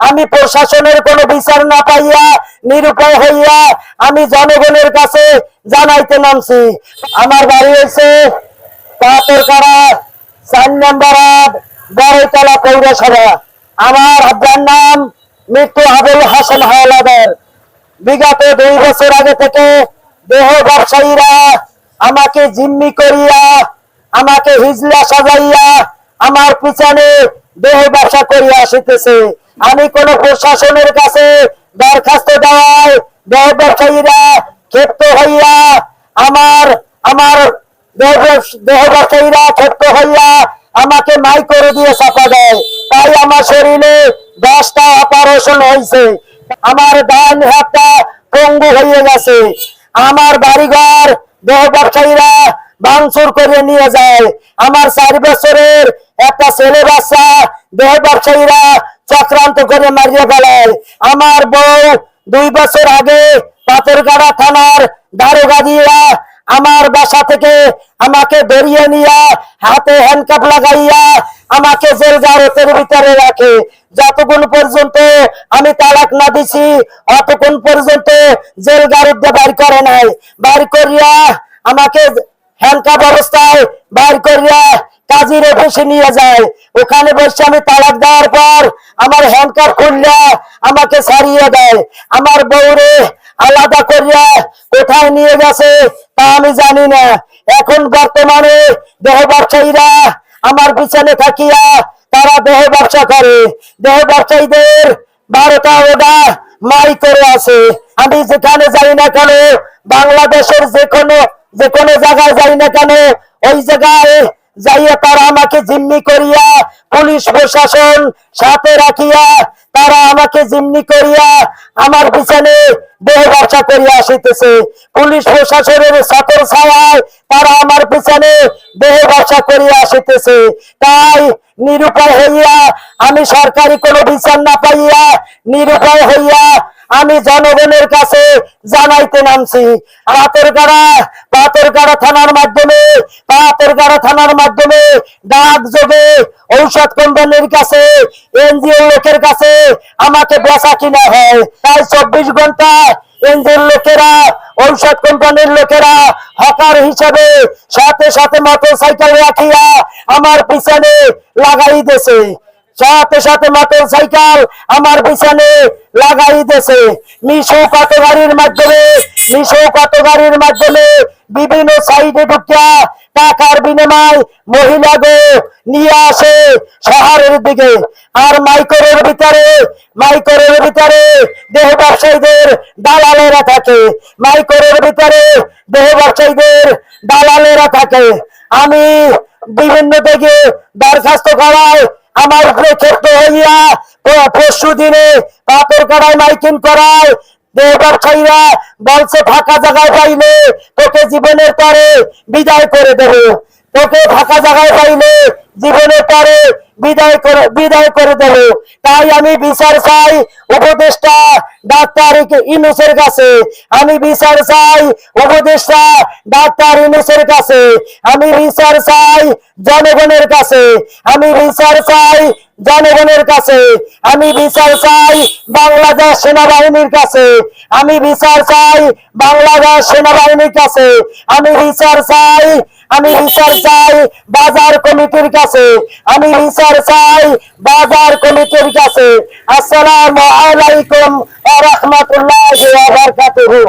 আমি প্রশাসনের কোনো বিচার না পাইয়া, নিরুপায় হইয়া আমি জনগণের কাছে জানাইতে নামছি। আমার বাড়ি হয়েছে পাথরকাড়া, চার নম্বর বড়তলা পৌরসভা। আমার আব্বার নাম মৃত্যু আবুল হাসান হাওলাদার বিগত দুই বছর আগে থেকে দেহ ব্যবসায়ীরা আমাকে জিম্মি করিয়া, আমাকে হিজলা সাজাইয়া আমার পিছনে দেহ ব্যবসা করিয়া আসিতেছে। আমি কোন প্রশাসনের কাছে দরখাস্ত দেওয়ায় ব্যবসায়ীরা ক্ষেপ্ত হইয়া আমার আমার দেহ ব্যবসায়ীরা ক্ষেপ্ত হইয়া আমাকে মাই করে দিয়ে চাপা দেয়। তাই আমার শরীরে দশটা অপারেশন হয়েছে আমার ডান হাতটা পঙ্গু হয়ে গেছে। আমার বাড়িঘর দেহ ব্যবসায়ীরা ভাঙচুর করে নিয়ে যায়। আমার চার বছরের একটা ছেলে বাচ্চা দেহ ব্যবসায়ীরা চক্রান্ত করে মারিয়ে ফেলায় আমার বউ দুই বছর আগে পাথরগাড়া থানার দারোগা দিয়া আমার বাসা থেকে আমাকে বেরিয়ে নিয়ে হাতে হ্যান্ডকাপ লাগাইয়া আমাকে জেল গারতের ভিতরে রাখে। যতক্ষণ পর্যন্ত আমি তালাক না দিছি, অতক্ষণ পর্যন্ত জেল গারদ বাইর করে নাই। বাইর করিয়া আমাকে হ্যান্ডকাপ অবস্থায় বাইর করিয়া কাজীর অফিসে নিয়ে যায়। ওখানে বসে আমি তালাক দেওয়ার পর আমার হ্যান্ডকাপ খুললে আমাকে ছাড়িয়ে দেয়। আমার বউরে আলাদা করিয়া কোথায় নিয়ে গেছে তা আমি জানি না। এখন বর্তমানে দেহ ব্যবসায়ীরা আমার পিছনে থাকিয়া তারা দেহ ব্যবসা করে। দেহ ব্যবসায়ীদের বারোটা ওটা মাই করে আছে। আমি যেখানে যাই না কেন, বাংলাদেশের যে কোনো যে কোনো জায়গায় যাই না কেন, ওই জায়গায় যাইয়া তারা আমাকে জিম্মি করিয়া পুলিশ প্রশাসন সাথে রাখিয়া তারা আমাকে জিম্মি করিয়া আমার পিছনে দেহ ব্যবসা করিয়া আসিতেছে। পুলিশ প্রশাসনের সাথর ছায়ায় তারা আমার পিছনে দেহ ব্যবসা করিয়া আসিতেছে। তাই নিরুপায় হইয়া আমি সরকারি কোনো বিচার না পাইয়া নিরুপায় হইয়া আমি জনগণের কাছে জানাইতে নামছি। পাথরগাড়া পাথরগাড়া থানার মাধ্যমে পাথরগাড়া থানার মাধ্যমে ডাক যোগে ঔষধ কোম্পানির কাছে এনজিও লোকের কাছে আমাকে বেচা কিনা হয়। তাই চব্বিশ ঘণ্টা এনজিওর লোকেরা, ঔষধ কোম্পানির লোকেরা হকার হিসাবে সাথে সাথে মোটর সাইকেল রাখিয়া আমার পিছনে লাগাই দিয়েছে। সাথে সাথে মোটর সাইকেল আমার পিছনে লাগাই দিয়েছে মিশো কত গাড়ির মাধ্যমে, মিশো কত গাড়ির মাধ্যমে বিভিন্ন সাইডে ঢুকিয়া টাকার বিনিময় মহিলা গো নিয়ে আসে শহরের দিকে। আর মাইকরের ভিতরে মাইকরের ভিতরে দেহ ব্যবসায়ীদের দালালেরা থাকে। মাইকরের ভিতরে দেহ ব্যবসায়ীদের দালালেরা থাকে। আমি বিভিন্ন দিকে দরখাস্ত করায় আমার উপরে ক্ষেত্র হইয়া পরশু দিনে পাপের কাড়ায় মাইকিন করায়। ব্যবসায়ীরা বলছে ফাঁকা জায়গায় পাইলে তোকে জীবনের পরে বিদায় করে দেবে। তোকে ফাঁকা জায়গায় পাইলে জীবনের পরে বিদায় করে বিদায় করে দেব। তাই আমি বিচার চাই উপদেষ্টা ডাক্তার ইনুসের কাছে। আমি বিচার চাই উপদেষ্টা ডাক্তার ইনুসের কাছে। আমি বিচার চাই জনগণের কাছে। আমি বিচার চাই জনগণের কাছে, আমি বিচার চাই বাংলাদেশ সেনাবাহিনীর কাছে, আমি বিচার চাই বাংলাদেশ সেনাবাহিনীর কাছে, আমি বিচার চাই, আমি বিচার চাই বাজার কমিটির কাছে, আমি বিচার চাই বাজার কমিটির কাছে। আসসালামু আলাইকুম ওয়া রাহমাতুল্লাহি ওয়া বারাকাতুহু।